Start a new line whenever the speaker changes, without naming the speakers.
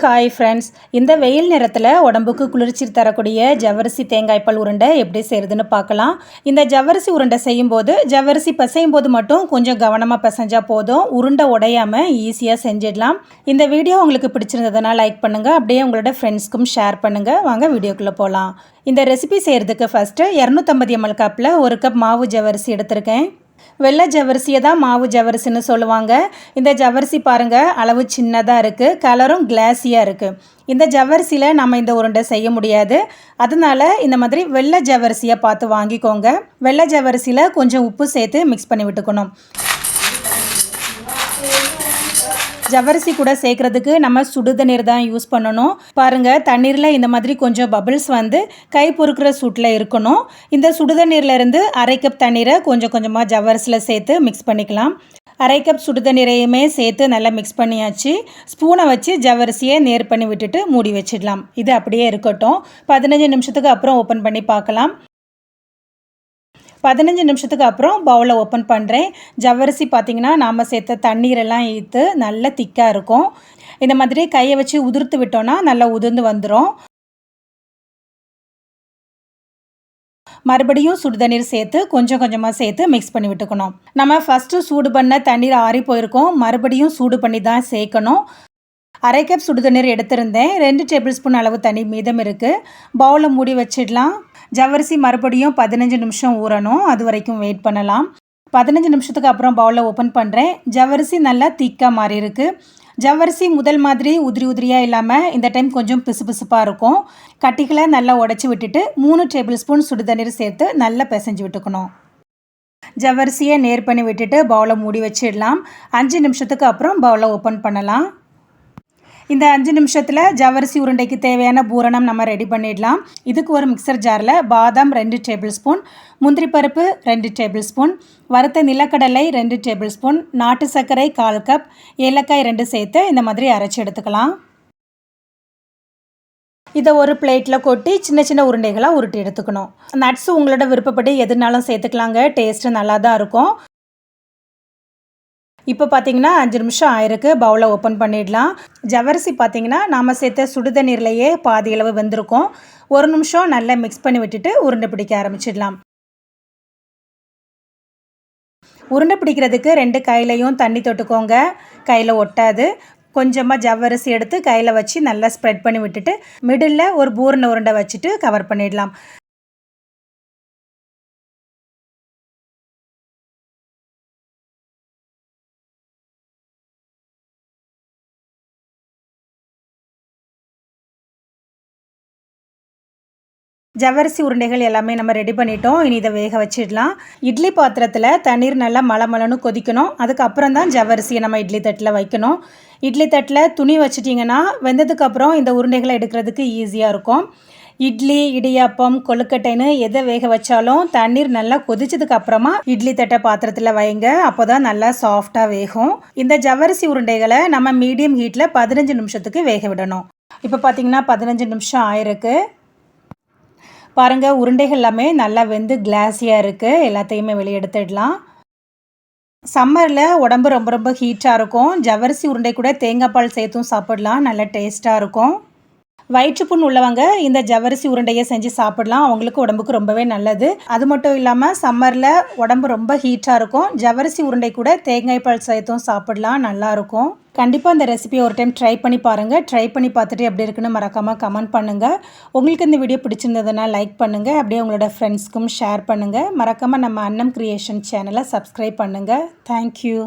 Hi friends இந்த வெயில் நேரத்தில் உடம்புக்கு குளிர்ச்சி தரக்கூடிய ஜவ்வரிசி தேங்காய்ப்பால் உருண்டை எப்படி செய்கிறதுன்னு பார்க்கலாம். இந்த ஜவ்வரிசி உருண்டை செய்யும்போது ஜவ்வரிசி பிசையும் போது மட்டும் கொஞ்சம் கவனமாக பிசைஞ்சா போதும். உருண்டை உடையாமல் ஈஸியாக செஞ்சிடலாம். இந்த வீடியோ உங்களுக்கு பிடிச்சிருந்ததுன்னா லைக் பண்ணுங்கள் அப்படியே உங்களோட ஃப்ரெண்ட்ஸ்க்கும் ஷேர் பண்ணுங்கள் வாங்க வீடியோக்குள்ளே போகலாம் இந்த ரெசிபி செய்கிறதுக்கு ஃபஸ்ட்டு இரநூத்தம்பது எம்எல் கப்பில் ஒரு கப் மாவு ஜவ்வரிசி எடுத்திருக்கேன். வெள்ளை ஜவரிசியை தான் மாவு ஜவரிசின்னு சொல்லுவாங்க. இந்த ஜவரிசி பாருங்கள் அளவு சின்னதாக இருக்குது கலரும் கிளாஸியாக இருக்குது இந்த ஜவரிசியில் நம்ம இந்த உருண்டை செய்ய முடியாது. அதனால இந்த மாதிரி வெள்ளை ஜவரிசியை பார்த்து வாங்கிக்கோங்க. வெள்ளை ஜவரிசியில் கொஞ்சம் உப்பு சேர்த்து மிக்ஸ் பண்ணி விட்டுக்கணும். ஜவ்வரிசி கூட சேர்க்குறதுக்கு நம்ம சுடுதண்ணீர் தான் யூஸ் பண்ணணும். பாருங்கள் தண்ணீரில் இந்த மாதிரி கொஞ்சம் பபிள்ஸ் வந்து கை பொறுக்கிற சூட்டில் இருக்கணும். இந்த சுடுதண்ணீர்லேருந்து அரை கப் தண்ணீரை கொஞ்சம் கொஞ்சமாக ஜவ்வரிசியில் சேர்த்து மிக்ஸ் பண்ணிக்கலாம். அரை கப் சுடுதண்ணீரையுமே சேர்த்து நல்லா மிக்ஸ் பண்ணியாச்சு. ஸ்பூனை வச்சு ஜவ்வரிசியை நேர் பண்ணி விட்டுட்டு மூடி வச்சிடலாம். இது அப்படியே இருக்கட்டும். பதினஞ்சு நிமிஷத்துக்கு அப்புறம் ஓப்பன் பண்ணி பார்க்கலாம். பதினஞ்சு நிமிஷத்துக்கு அப்புறம் பவுலை ஓப்பன் பண்ணுறேன் ஜவ்வரிசி பார்த்திங்கன்னா நாம் சேர்த்த தண்ணீரெல்லாம் ஈர்த்து நல்லா திக்காக இருக்கும். இந்த மாதிரி கையை வச்சு உதிர்த்து விட்டோன்னா நல்லா உதிர்ந்து வந்துடும் மறுபடியும் சுடு தண்ணீர் சேர்த்து கொஞ்சம் கொஞ்சமாக சேர்த்து மிக்ஸ் பண்ணி விட்டுக்கணும். நம்ம ஃபஸ்ட்டு சூடு பண்ண தண்ணீர் ஆறி போயிருக்கோம். மறுபடியும் சூடு பண்ணி தான் சேர்க்கணும். அரை கப் சுடு தண்ணீர் எடுத்திருந்தேன். ரெண்டு டேபிள் ஸ்பூன் அளவு தண்ணி மீதம் இருக்குது பவுலை மூடி வச்சிடலாம். ஜவ்வரிசி மறுபடியும் பதினஞ்சு நிமிஷம் ஊறணும். அது வரைக்கும் வெயிட் பண்ணலாம். பதினஞ்சு நிமிஷத்துக்கு அப்புறம் பவுலில் ஓப்பன் பண்ணுறேன் ஜவ்வரிசி நல்லா திக்காக மாறி இருக்குது ஜவ்வரிசி முதல் மாதிரி உதிரி உதிரியாக இல்லாமல் இந்த டைம் கொஞ்சம் பிசு பிசுப்பாக இருக்கும். கட்டிகளை நல்லா உடச்சி விட்டுட்டு மூணு டேபிள் ஸ்பூன் சுடுதண்ணீர் சேர்த்து நல்லா பிசைஞ்சு விட்டுக்கணும். ஜவ்வரிசியை நேர் பண்ணி விட்டுட்டு பவுலை மூடி வச்சிடலாம். அஞ்சு நிமிஷத்துக்கு அப்புறம் பவுலை ஓப்பன் பண்ணலாம். இந்த அஞ்சு நிமிஷத்தில் ஜவரிசி உருண்டைக்கு தேவையான பூரணம் நம்ம ரெடி பண்ணிடலாம். இதுக்கு ஒரு மிக்சர் ஜாரில் பாதாம் ரெண்டு டேபிள் ஸ்பூன் முந்திரி பருப்பு ரெண்டு டேபிள் ஸ்பூன் வறுத்த நிலக்கடலை ரெண்டு டேபிள் ஸ்பூன் நாட்டு சர்க்கரை கால் கப் ஏலக்காய் ரெண்டு சேர்த்து இந்த மாதிரி அரைச்சி எடுத்துக்கலாம். இதை ஒரு பிளேட்டில் கொட்டி சின்ன சின்ன உருண்டைகளாக உருட்டி எடுத்துக்கணும். நட்ஸ் உங்களோட விருப்பப்படி எதுனாலும் சேர்த்துக்கலாங்க. டேஸ்ட்டு நல்லா தான் இருக்கும். இப்போ பார்த்தீங்கன்னா அஞ்சு நிமிஷம் ஆயிருக்கு. பவுலை ஓப்பன் பண்ணிடலாம். ஜவரிசி பார்த்தீங்கன்னா நாம் சேர்த்த சுடுதண்ணீர்லேயே பாதி அளவு வெந்திருக்கும். ஒரு நிமிஷம் நல்லா மிக்ஸ் பண்ணி விட்டுட்டு உருண்டை பிடிக்க ஆரம்பிச்சிடலாம். உருண்டை பிடிக்கிறதுக்கு ரெண்டு கையிலையும் தண்ணி தொட்டுக்கோங்க. கையில் ஒட்டாது. கொஞ்சமாக ஜவ்வரிசி எடுத்து கையில் வச்சு நல்லா ஸ்ப்ரெட் பண்ணி விட்டுட்டு மிடில் ஒரு பூரண உருண்டை வச்சுட்டு கவர் பண்ணிடலாம். ஜவ்வரிசி உருண்டைகள் எல்லாமே நம்ம ரெடி பண்ணிட்டோம். இனி இதை வேக வச்சிடலாம். இட்லி பாத்திரத்தில் தண்ணீர் நல்லா மலமலன்னு கொதிக்கணும். அதுக்கப்புறம் தான் ஜவ்வரிசியை நம்ம இட்லி தட்டில் வைக்கணும். இட்லி தட்டில் துணி வச்சிட்டிங்கன்னா வெந்ததுக்கப்புறம் இந்த உருண்டைகளை எடுக்கிறதுக்கு ஈஸியாக இருக்கும். இட்லி இடியாப்பம் கொழுக்கட்டைன்னு எதை வேக வச்சாலும் தண்ணீர் நல்லா கொதிச்சதுக்கு அப்புறமா இட்லி தட்டை பாத்திரத்தில் வைங்க. அப்போ தான் நல்லா சாஃப்டாக வேகும். இந்த ஜவ்வரிசி உருண்டைகளை நம்ம மீடியம் ஹீட்டில் பதினஞ்சு நிமிஷத்துக்கு வேக விடணும். இப்போ பார்த்தீங்கன்னா பதினஞ்சு நிமிஷம் ஆயிருக்கு. பாருங்கள் உருண்டைகள் எல்லாமே நல்லா வெந்து கிளாஸியாக இருக்குது எல்லாத்தையுமே வெளியே எடுத்துடலாம். சம்மரில் உடம்பு ரொம்ப ரொம்ப ஹீட்டாக இருக்கும். ஜவரிசி உருண்டை கூட தேங்காய் பால் சேர்த்தும் சாப்பிடலாம். நல்லா டேஸ்ட்டாக இருக்கும். வயிற்றுப்புண் உள்ளவங்க இந்த ஜவரிசி உருண்டையை செஞ்சு சாப்பிடலாம். அவங்களுக்கு உடம்புக்கு ரொம்பவே நல்லது. அது மட்டும் இல்லாமல் சம்மரில் உடம்பு ரொம்ப ஹீட்டாக இருக்கும். ஜவரிசி உருண்டை கூட தேங்காய் பால் சேர்த்தும் சாப்பிடலாம். நல்லாயிருக்கும் கண்டிப்பாக இந்த ரெசிபியை ஒரு டைம் ட்ரை பண்ணி பாருங்கள் ட்ரை பண்ணி பார்த்துட்டு எப்படி இருக்குன்னு மறக்காமல் கமெண்ட் பண்ணுங்கள் உங்களுக்கு இந்த வீடியோ பிடிச்சிருந்ததுன்னா லைக் பண்ணுங்கள் அப்படியே உங்களோட ஃப்ரெண்ட்ஸ்க்கும் ஷேர் பண்ணுங்கள் மறக்காமல் நம்ம அன்னம் க்ரியேஷன் சேனலை சப்ஸ்கிரைப் பண்ணுங்கள் தேங்க்யூ